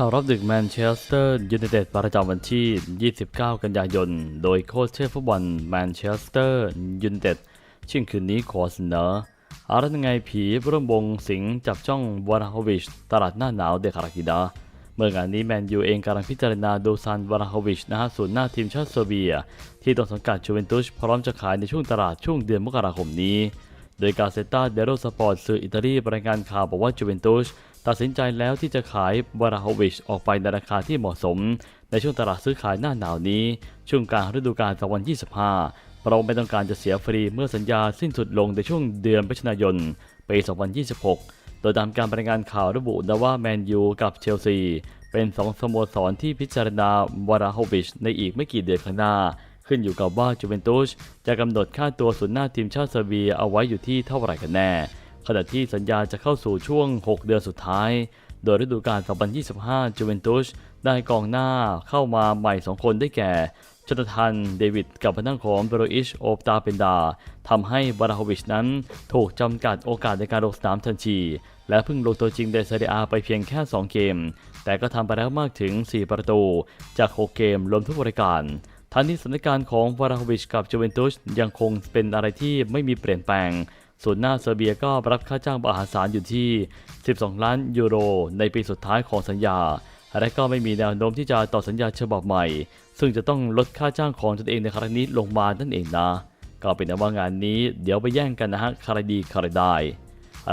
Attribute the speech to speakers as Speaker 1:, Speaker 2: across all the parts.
Speaker 1: ข่าวรอบดึกแมนเชสเตอร์ยูไนเต็ดประจำวันที่ 29 กันยายน โดยโค้ชเชฟฟุตบอลแมนเชสเตอร์ยูไนเต็ดเช่วงคืนนี้ขอเสนออารัตไงผีร่วมวงสิงจับจ้องวาราโฮวิช ตลาดหน้าหนาวเดคารากิดา เมื่องานนี้แมนยูเองกำลังพิจารณาดูซานวาราโฮวิชนะฮะศูนย์หน้าทีมชาติเซอร์เบีย ที่ต้นสังกัดจูเวนตุสพร้อมจะขายในช่วงตลาดช่วงเดือนมกราคมนี้ โดยกาเซต้าเดโรสปอร์ตสื่ออิตาลีรายงานข่าวบอกว่าจูเวนตุส ตัดสินใจแล้วที่จะขายวาราโฮวิชออกไปในราคาที่เหมาะสม ในช่วงตลาดซื้อขายหน้าหนาวนี้ ช่วงกลางฤดูกาล2025 เราไม่ต้องการจะเสียฟรีเมื่อสัญญาสิ้นสุดลงในช่วงเดือนมิถุนายนปี 2026 โดยตามการรายงานข่าวระบุนะว่าแมนยูกับเชลซี เป็นสองสโมสรที่พิจารณาวาราโฮวิชในอีกไม่กี่เดือนข้างหน้าขึ้นอยู่กับว่าจูเวนตุสจะกำหนดค่าตัวศูนหน้าทีมชาติเซอร์เบียเอาไว้อยู่ที่เท่าไหร่กันแน่ ขณะที่สัญญาจะเข้าสู่ช่วง 6 เดือนสุดท้าย โดยฤดูกาล 2025 จูเวนตุสได้กองหน้าเข้ามาใหม่ 2 คนได้แก่จนทันเดวิดกับพนังของเบโรอิชโอปตาเปนดาทำให้บาราโฮวิชนั้นถูกจำกัดโอกาสในการลงสนามทันที และเพิ่งลงตัวจริงในเซเรียไปเพียงแค่ 2 เกม แต่ก็ทำไปแล้วมากถึง 4 ประตู จาก 6 เกมรวมทุกบริการทั้งนี้สถานการณ์ของวาราโฮวิชกับจูเวนตุสยังคงเป็นอะไรที่ไม่มีเปลี่ยนแปลง ส่วนหน้าเซอร์เบียก็รับค่าจ้างมหาศาลอยู่ที่ 12 ล้านยูโร ในปีสุดท้ายของสัญญา และก็ไม่มีแนวโน้มที่จะต่อสัญญาฉบับใหม่ ซึ่งจะต้องลดค่าจ้างของตนเองในครั้งนี้ลงมานั่นเองนะ ก็เป็นว่างานนี้เดี๋ยวไปแย่งกันนะฮะใครดีใครได้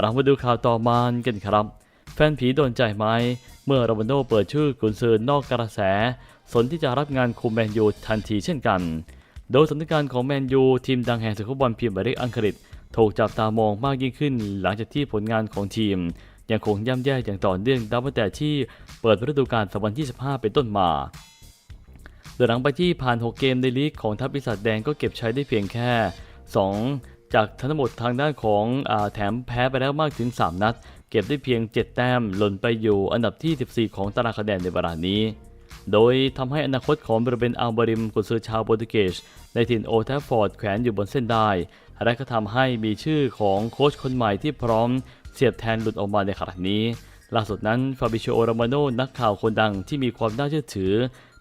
Speaker 1: เรามาดูข่าวต่อมากันครับ แฟนผีโดนใจไหม เมื่อโรบันโดเปิดชื่อกุนซือนอกกระแส สนที่จะรับงานคุมแมนยูทันทีเช่นกัน โดยสถานการณ์ของแมนยูทีมดังแห่งศึกฟุตบอลพรีเมียร์ลีกอังกฤษ ถูกจับตามองมากยิ่งขึ้น หลังจากที่ผลงานของทีม ยังคงย่ำแย่อย่างต่อเนื่องนับตั้งแต่ที่เปิดฤดูกาล2025 เป็นต้นมาโดยหลังไปที่ผ่าน 6 เกมในลีกของทัพปีศาจแดงก็เก็บใช้ได้เพียงแค่ 2 จากทั้งหมดทางด้านของอแถมแพ้ไปแล้วมากถึง 3 นัด เก็บได้เพียง 7 แต้ม หล่นไปอยู่อันดับที่ 14 ของตารางคะแนนในเวลานี้ โดยทำให้อนาคตของบริเวณอัลบาริมกุนซือชาวโปรตุเกสในถิ่นโอแทฟฟอร์ดแขวนอยู่บนเส้นได้ และก็ทำให้มีชื่อของโค้ชคนใหม่ที่พร้อมเสียบแทนหลุดออกมาในขณะนี้ล่าสุดนั้นฟาบิชิโอโรมาโนนักข่าวคนดังที่มีความน่าเชื่อถือ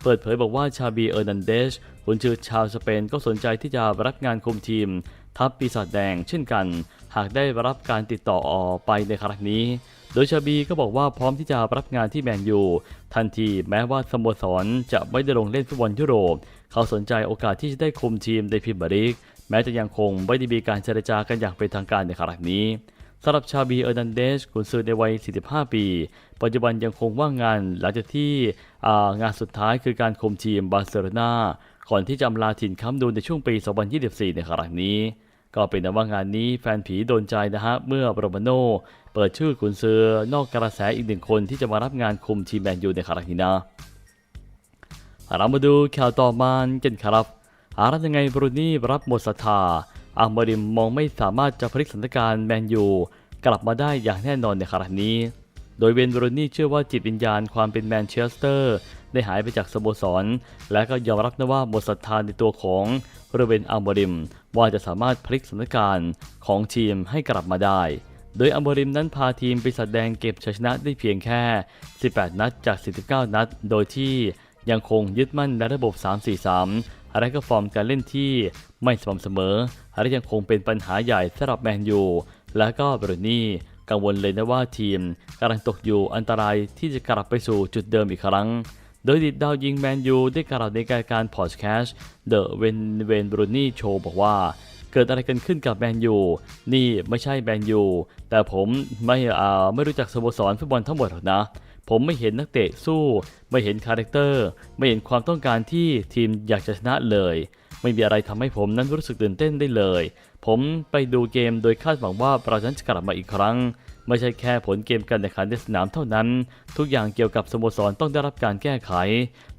Speaker 1: เปิดเผยบอกว่าชาบีเออร์นันเดสขุนชื่อชาวสเปนก็สนใจที่จะรับงานคุมทีม ทัพปีศาจแดงเช่นกัน หากได้รับการติดต่อออกไปในครั้งนี้ โดยชาบีก็บอกว่าพร้อมที่จะรับงานที่แมนยูทันทีแม้ว่าสโมสรจะไม่ได้ลงเล่นฟุตบอลยุโรป เขาสนใจโอกาสที่จะได้คุมทีมในพรีเมียร์ลีก แม้จะยังคงไม่ได้มีการเจรจากันอย่างเป็นทางการในครั้งนี้สำหรับชาบีเออร์นันเดสกุนซือในวัย 45 ปี ปัจจุบันยังคงว่างงานหลังจากที่งานสุดท้ายคือการคุมทีมบาร์เซโลนาก่อนที่จะอำลาถิ่นค้ำดูในช่วงปี 2024 ในครั้งนี้ ก็เป็นแต่ว่างานนี้แฟนผีโดนใจนะฮะ เมื่อโรมาโนเปิดชื่อกุนซือนอกกระแสอีกหนึ่งคนที่จะมารับงานคุมทีมแมนยูในครั้งนี้นะเรามาดูข่าวต่อมากันครับ อารัตยังไงบรูนี่รับหมดศรัทธาอัมบริมมองไม่สามารถจะพลิกสถานการณ์แมนยูกลับมาได้อย่างแน่นอนในครั้งนี้ โดยเวนบรูนี่เชื่อว่าจิตวิญญาณความเป็นแมนเชสเตอร์ ได้หายไปจากสโมสร และก็ยอมรับนะว่าหมดศรัทธาในตัวของโรเบนอัมบริม ว่าจะสามารถพลิกสถานการณ์ของทีมให้กลับมาได้โดยอัมบริมนั้นพาทีมไปีศาจแดงเก็บชัยชนะได้เพียงแค่ 18 นัดจาก 49 นัด โดยที่ยังคงยึดมั่นในระบบ 3-4-3 อะไรก็ฟอร์มการเล่นที่ไม่สม่ำเสมอ อะไรยังคงเป็นปัญหาใหญ่สำหรับแมนยูและก็บรูนี่กังวลเลยนะว่าทีมกำลังตกอยู่อันตรายที่จะกลับไปสู่จุดเดิมอีกครั้ง โดยดิดดาวยิงแมนยูได้กล่าวในรายการพอดแคสต์เดอะเวนเวนบรูนี่โชว์บอกว่าเกิดอะไรกันขึ้นกับแมนยู นี่ไม่ใช่แมนยู แต่ผมไม่อ่าไม่รู้จักสโมสรฟุตบอลทั้งหมดหรอกนะ ผมไม่เห็นนักเตะสู้ ไม่เห็นคาแรคเตอร์ ไม่เห็นความต้องการที่ทีมอยากจะชนะเลย ไม่มีอะไรทำให้ผมนั้นรู้สึกตื่นเต้นได้เลย ผมไปดูเกมโดยคาดหวังว่าเราจะกลับมาอีกครั้ง ไม่ใช่แค่ผลเกมการแข่งขันในสนามเท่านั้น ทุกอย่างเกี่ยวกับสโมสรต้องได้รับการแก้ไข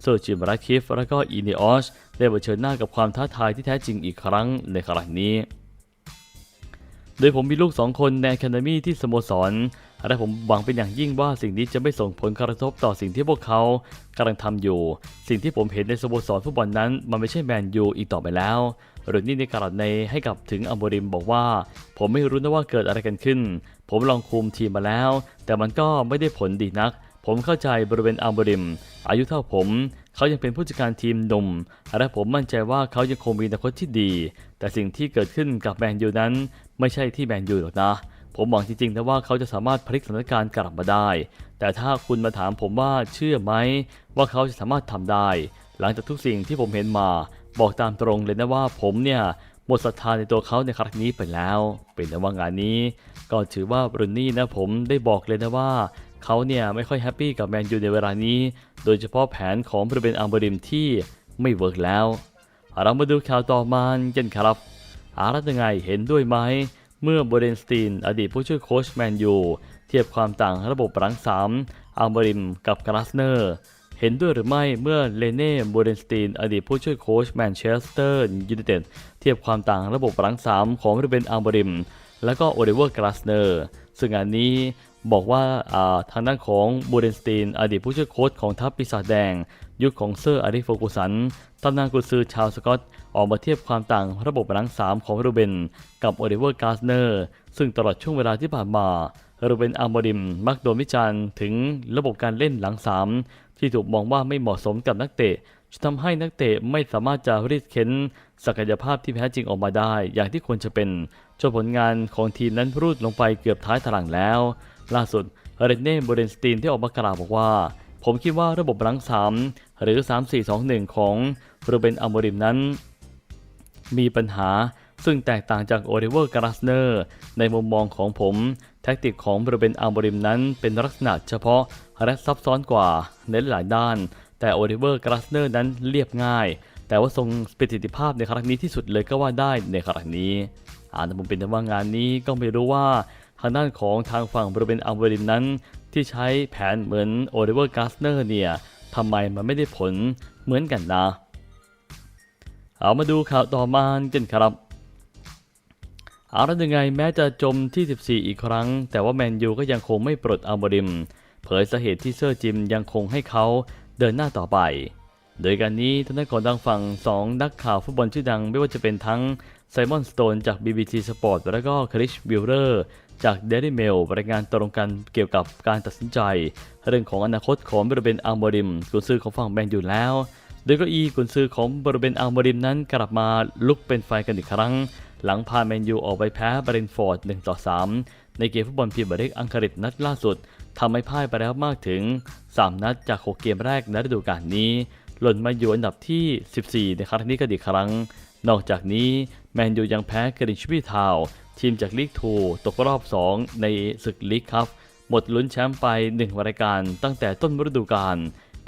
Speaker 1: โซจิมราคิฟและก็อีเนออสได้เผชิญหน้ากับความท้าทายที่แท้จริงอีกครั้งในครั้งนี้โดยผมมีลูกสองคนในแคนามีที่สโมสร และผมหวังเป็นอย่างยิ่งว่าสิ่งนี้จะไม่ส่งผลกระทบต่อสิ่งที่พวกเขากำลังทำอยู่ สิ่งที่ผมเห็นในสโมสรฟุตบอลนั้น มันไม่ใช่แมนยูอีกต่อไปแล้วหรือนี่ในกาวในให้กับถึงอัมบริมบอกว่า ผมไม่รู้นะว่าเกิดอะไรกันขึ้น ผมลองคุมทีมมาแล้ว แต่มันก็ไม่ได้ผลดีนัก ผมเข้าใจบริเวณอัลเบริม อายุเท่าผม เขายังเป็นผู้จัดการทีมหนุ่มและผมมั่นใจว่าเขายังคงมีอนาคตที่ดี แต่สิ่งที่เกิดขึ้นกับแมนยูนั้น ไม่ใช่ที่แมนยูหรอกนะ ผมหวังจริงๆนะว่าเขาจะสามารถพลิกสถานการณ์กลับมาได้ แต่ถ้าคุณมาถามผมว่าเชื่อไหมว่าเขาจะสามารถทำได้ หลังจากทุกสิ่งที่ผมเห็นมา บอกตามตรงเลยนะว่าผมเนี่ยหมดศรัทธาในตัวเขาในครั้งนี้ไปแล้ว เป็นแต่ว่างานนี้ ก็ถือว่าบรุนนี่นะผมได้บอกเลยนะว่าเขาเนี่ยไม่ค่อยแฮปปี้กับแมนยูในเวลานี้ โดยเฉพาะแผนของบริเวณอัลเบริมที่ไม่เวิร์กแล้ว เรามาดูข่าวต่อมากันครับอารัตยังไงเห็นด้วยไหม เมื่อโบเดนสตีนอดีตผู้ช่วยโค้ชแมนยูเทียบความต่างระบบหลังสามอัลเบริมกับกราสเนอร์เห็นด้วยหรือไม่เมื่อเลเน่โบเดนสตีนอดีตผู้ช่วยโค้ชแมนเชสเตอร์ยูไนเต็ดเทียบความต่างระบบหลังสามของริเบนอัลเบริม และก็โอเดเวอร์กราสเนอร์ซึ่งงานนี้ บอกว่าทางด้านของบูเดนสตีน อดีตผู้ช่วยโค้ชของทัพปีศาจแดง ยุคของเซอร์อาริโฟกุสันตำนานกุซือชาวสกอต ออกมาเทียบความต่างระบบหลังสามของรูเบน กับโอเดเวอร์กาสเนอร์ ซึ่งตลอดช่วงเวลาที่ผ่านมารูเบนอาร์โมดิม มักโดนวิจารณ์ถึงระบบการเล่นหลังสามที่ถูกมองว่าไม่เหมาะสมกับนักเตะจะทำให้นักเตะไม่สามารถจะรีดเค้นศักยภาพที่แท้จริงออกมาได้ อย่างที่ควรจะเป็นจนผลงานของทีมนั้นรูดลงไปเกือบท้ายตารางแล้ว ล่าสุดเรนเน่โบเดนสตีนที่ออกมากล่าวบอกว่า ผมคิดว่าระบบหลังสามหรือ 3-4-2-1 ของโรเบนอัลโมริมนั้น มีปัญหาซึ่งแตกต่างจากโอลิเวอร์กราสเนอร์ในมุมมองของผม แท็กติกของบริเวณอัลโมริมนั้นเป็นลักษณะเฉพาะและซับซ้อนกว่าในหลายด้าน แต่โอลิเวอร์กราสเนอร์นั้นเรียบง่าย แต่ว่าทรงประสิทธิภาพในครั้งนี้ที่สุดเลยก็ว่าได้ในครั้งนี้อ่านผมเป็นแต่ว่างานนี้ก็ไม่รู้ว่า ทางด้านของทางฝั่งบริเวณอัลโมริมนั้น ที่ใช้แผนเหมือนโอลิเวอร์กาสเนอร์เนี่ยทำไมมันไม่ได้ผลเหมือนกันนะ เอามาดูข่าวต่อมากันครับเอาละยังไงแม้จะจมที่ 14 อีกครั้ง แต่ว่าแมนยูก็ยังคงไม่ปลดอัลบริม เผยสาเหตุที่เซอร์จิมยังคงให้เขาเดินหน้าต่อไป โดยการนี้ทางด้านของทางฝั่ง 2 นักข่าวฟุตบอลชื่อดังไม่ว่าจะเป็นทั้งไซมอนสโตนจาก BBC Sport และก็คริชวิลเลอร์ จาก Daily Mail รายงานตรงกันเกี่ยวกับการตัดสินใจ เรื่องของอนาคตของบริเวณอัลบริมกุนซือของฝั่งแมนยูแล้ว โดยก็อีกุนซือของบริเวณอัลบริมนั้นกลับมาลุกเป็นไฟกันอีกครั้ง หลังพาแมนยูออกไปแพ้บรินฟอร์ด1ต่อ3ในเกมฟุตบอลพรีเมียร์ลีกอังกฤษนัดล่าสุดทำให้พ่ายไปแล้วมากถึง 3 นัดจาก 6 เกมแรกในฤดูกาลนี้ หล่นมาอยู่อันดับที่ 14 ในครั้งนี้กันอีกครั้ง นอกจากนี้แมนยูยังแพ้กรินชวีทาว ทีมจากลีกทูตกรอบ 2 ในศึกลีกครับ หมดลุ้นแชมป์ไป 1 รายการตั้งแต่ต้นฤดูกาล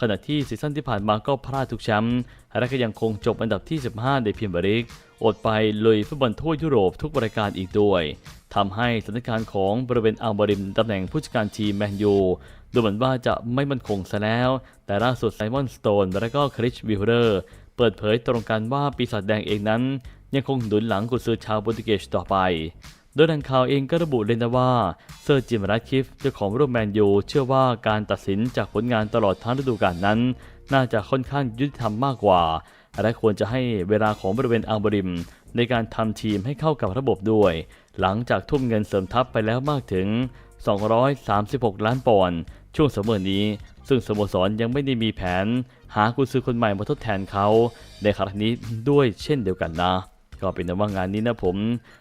Speaker 1: ขณะที่ซีซั่นที่ผ่านมาก็พลาดทุกแชมป์และก็ยังคงจบอันดับที่ 15 ในพรีเมียร์ลีกอดไปลุยฟุตบอลทั่วยุโรปทุกรายการอีกด้วยทำให้สถานการณ์ของบริเวณอัลบริมตำแหน่งผู้จัดการทีมแมนยูดูเหมือนว่าจะไม่มั่นคงซะแล้ว แต่ล่าสุดไซมอนสโตนและก็คริชวิลเลอร์เปิดเผยตรงกันว่าปีศาจแดงเองนั้น ยังคงหนุนหลังกุนซือชาวโปรตุเกสต่อไป โดยทางข่าวเองก็ระบุเลยนะว่าเซอร์จิมรัตคิฟเจ้าของร่วมแมนยูเชื่อว่าการตัดสินจากผลงานตลอดทั้งฤดูกาลนั้น น่าจะค่อนข้างยุติธรรมมากกว่า และควรจะให้เวลาของบริเวณอัลบริม ในการทำทีมให้เข้ากับระบบด้วย หลังจากทุ่มเงินเสริมทัพไปแล้วมากถึง 236 ล้านปอนด์ช่วงเสมอนี้ ซึ่งสโมสรยังไม่ได้มีแผน หากุนซือคนใหม่มาทดแทนเขา ในครั้งนี้ด้วยเช่นเดียวกันนะ ก็เป็นว่างานนี้นะผม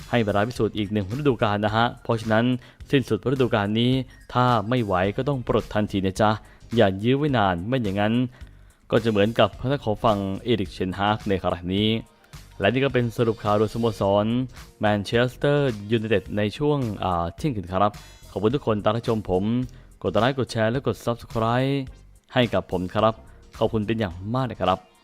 Speaker 1: ให้เวลาพิสูจน์อีกหนึ่งฤดูกาลนะฮะ เพราะฉะนั้นสิ้นสุดฤดูกาลนี้ ถ้าไม่ไหวก็ต้องปลดทันทีนะจ๊ะ อย่ายื้อไว้นานไม่อย่างนั้น ก็จะเหมือนกับพระนักของฝั่งเอริกเชนฮากในครั้งนี้ และนี่ก็เป็นสรุปข่าวโดยสโมสรแมนเชสเตอร์ยูไนเต็ดในช่วงอ่าเที่ยงคืนครับ ขอบคุณทุกคนตามรับชมผม กดไลค์กดแชร์และกด Subscribe ให้กับผมครับ ขอบคุณเป็นอย่างมากนะครับ